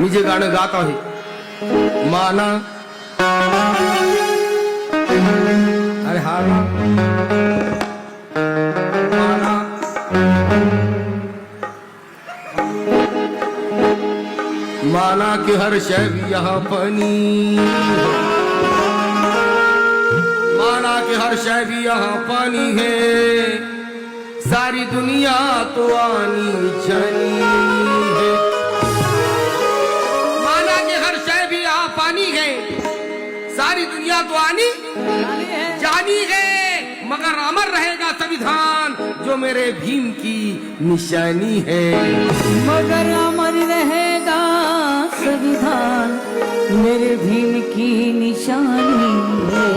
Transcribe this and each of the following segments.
मी जे गाणं गात आहे माना. अरे हा. माना माना कि हर शैव यहाँ पानी माना कि हर शैव यहाँ पानी है। सारी दुनिया तो आनी जानी। दुनिया तो आनी। जानी है, मगर अमर रहेगा संविधान, जो मेरे भीम की निशानी है। मगर अमर रहेगा संविधान, मेरे भीम की निशानी है।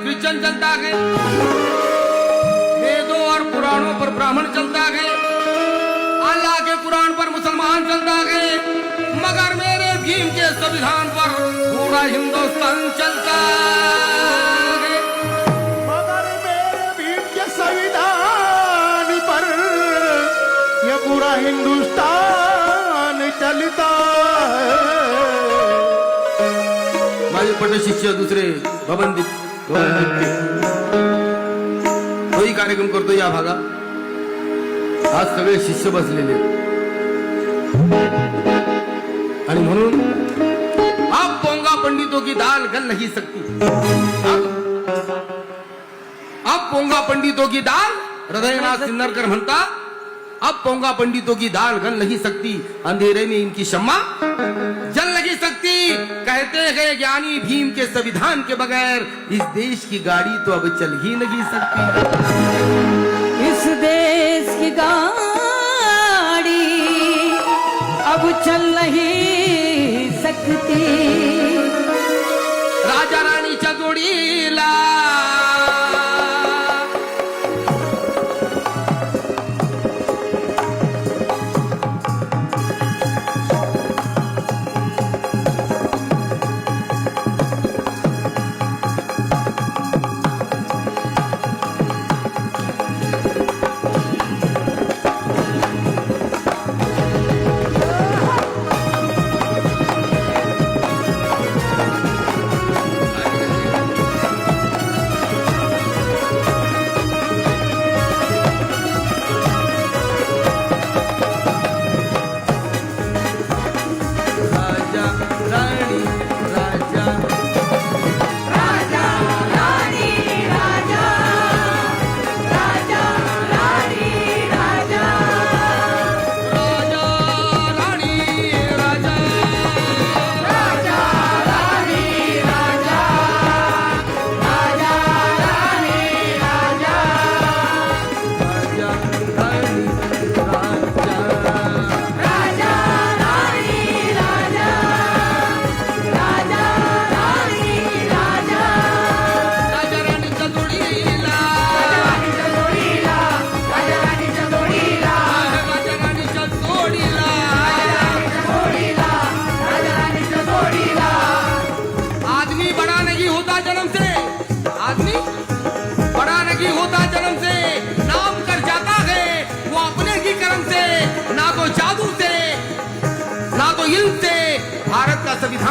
बाइबल चलता है वेदों और पुराणों पर ब्राह्मण चलता है अल्लाह के कुरान पर मुसलमान चलता है मगर मेरे भीम के संविधान पर पूरा हिंदुस्तान चलता है। मगर मेरे भीम के संविधान पर ये पूरा हिंदुस्तान चलता है। शिष्य दूसरे भवनदीप तोही कार्यक्रम करतो या भागात आज सगळे शिष्य बसलेले. आणि म्हणून आप पोंगा पंडितों की दाल गल नहीं सकती। आप पोंगा पंडितों की दाल हृदयनाथ सिन्नरकर म्हणतात अब पोंगा पंडितों की दाल गल नहीं सकती। अंधेरे में इनकी शम्मा जल कहते हैं ज्ञानी भीम के संविधान के बगैर इस देश की गाड़ी तो अब चल ही नहीं सकती। इस देश की गाड़ी अब चल नहीं सकती। राजा रानी चंदोड़ी राजा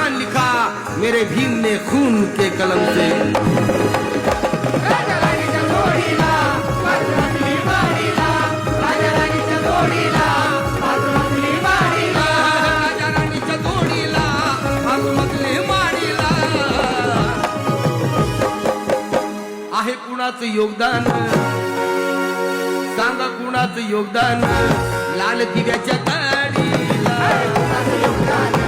कुरान लिखा मेरे भीम ने खून के कलम से। आहे कुणाचं योगदान? सांगा कुणाचं योगदान? लाल दिव्याच्या गाडीला योगदान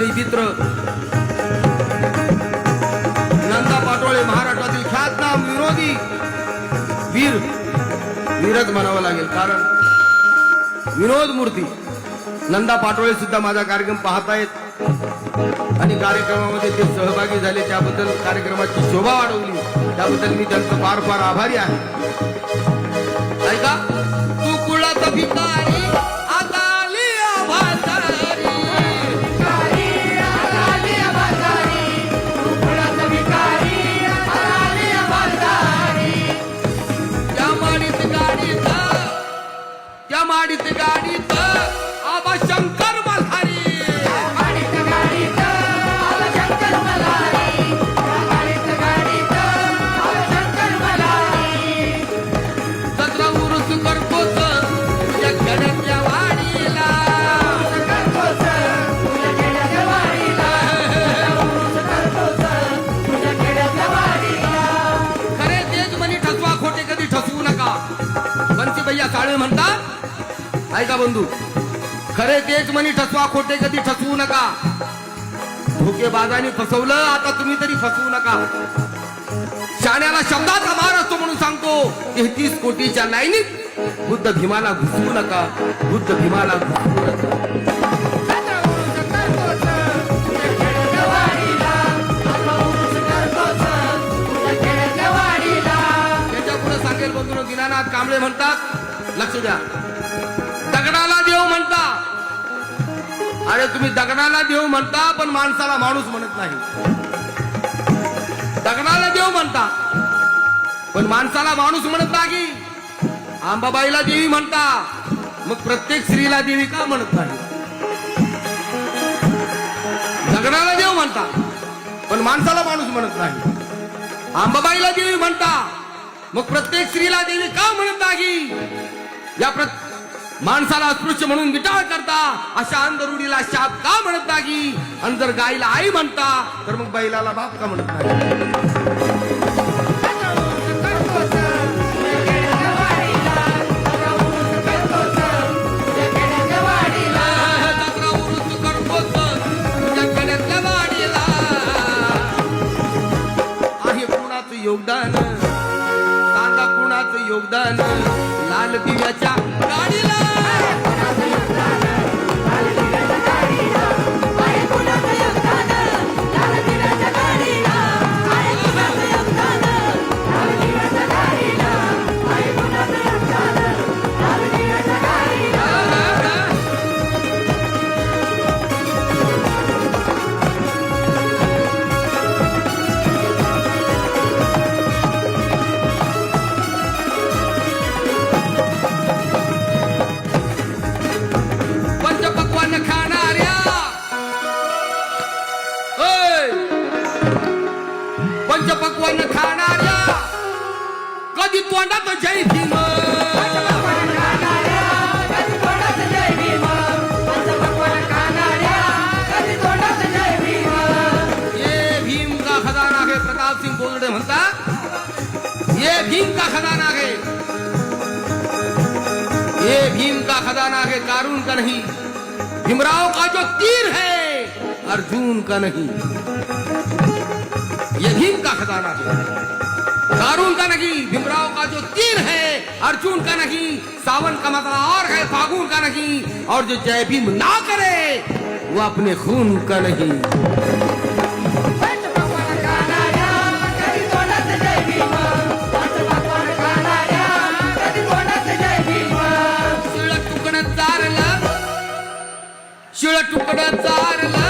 परमश्री नंदा पाटोळे महाराष्ट्रातील ख्यातनाम विरोधी वीर वीरच म्हणावं लागेल. कारण विनोद मूर्ती नंदा पाटोळे सुद्धा माझा कार्यक्रम पाहतायत. आणि कार्यक्रमामध्ये ते सहभागी झाले. त्याबद्दल कार्यक्रमाची शोभा वाढवली. त्याबद्दल मी त्यांचं फार फार आभारी आहे. ऐका अरे तेच म्हणी ठसवा खोटे कधी ठसवू नका. धोकेबाजाने फसवलं आता तुम्ही तरी फसवू नका. शाण्याला शब्दाचा मार असतो म्हणून सांगतो तेहतीस कोटीच्या लाईनीत बुद्ध भीमाला घुसवू नका बुद्ध भीमाला घुसवू नका. सांगेल बंधू दिनानाथ कांबळे म्हणतात लक्ष द्या. दगडाला देव म्हणता अरे तुम्ही दगडाला देव म्हणता पण माणसाला माणूस म्हणत नाही. दगडाला देव म्हणता पण माणसाला माणूस म्हणत नाही. आंबाबाईला देवी म्हणता मग प्रत्येक स्त्रीला देवी का म्हणत नाही? दगडाला देव म्हणता पण माणसाला माणूस म्हणत नाही. आंबाबाईला देवी म्हणता मग प्रत्येक स्त्रीला देवी का म्हणत नाही? या प्रत्येक माणसाला अस्पृश्य म्हणून विचार करता अशा अंधरुडीला शाप का म्हणत नाही? आणि जर गाईला आई म्हणता तर मग बैलाला बाप का म्हणत नाही? ये भीम का खजाना है। ये भीम का खजाना है कारून का नहीं। भीमराव का जो तीर है, अर्जुन का नहीं। ये भीम का खजाना है। कारून का नहीं, भीमराव का जो तीर है, अर्जुन का नहीं। सावन का मतलब और है, फागुन का नहीं। और जो जय भीम ना करे, वो अपने खून का नहीं। तुकडं चारला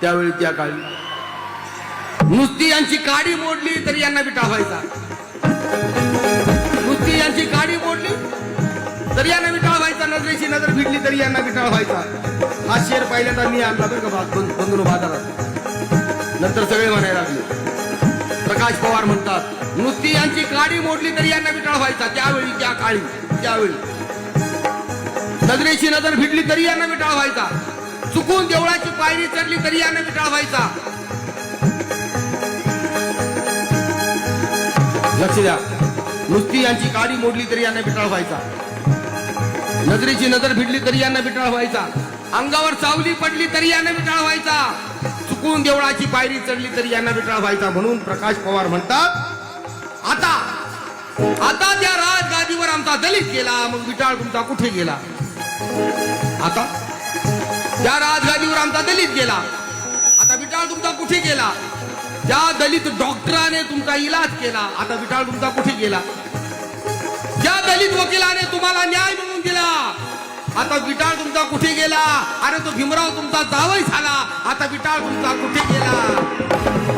त्यावेळी त्या काळी. नुसती यांची काडी मोडली तरी यांना बिटा व्हायचा नुसती यांची काडी मोडली तरी यांना विटाळ व्हायचा नजरेची नजर भिडली तरी यांना विटाळ व्हायचा हा शेर पहिल्यांदा मी आणला बरं का बंधू बाजारात. नंतर सगळे म्हणायला लागले. प्रकाश पवार म्हणतात नुसती यांची काडी मोडली तरी यांना विटाळ व्हायचा त्यावेळी त्या काळी त्यावेळी. नजरेची नजर भिडली तरी यांना विटाळ व्हायचा चुकून देवळाची पायरी चढली तरी यांना विटाळ व्हायचा. लक्ष द्या. नुसती यांची काडी मोडली तरी यांना विटाळ व्हायचा. नजरेची नजर भिडली तरी यांना विटाळ व्हायचा. अंगावर सावली पडली तरी यांना विटाळ व्हायचा. चुकून देवळाची पायरी चढली तरी यांना बिटाळ व्हायचा म्हणून प्रकाश पवार म्हणतात आता आता त्या राजगादीवर आमचा दलित गेला मग विटाळ तुमचा कुठे गेला? आता त्या राजगादीवर आमचा दलित गेला आता विटाळ तुमचा कुठे गेला? ज्या दलित डॉक्टराने तुमचा इलाज केला आता विटाळ तुमचा कुठे गेला? ज्या दलित वकिलाने तुम्हाला न्याय मिळवून दिला आता विटाळ तुमचा कुठे गेला? अरे तो भीमराव तुमचा जावई झाला आता विटाळ तुमचा कुठे गेला?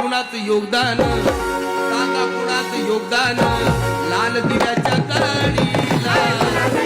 कुणाच योगदान? सांगा कुणाच योगदान? लाल दिव्याच्या कळणीला.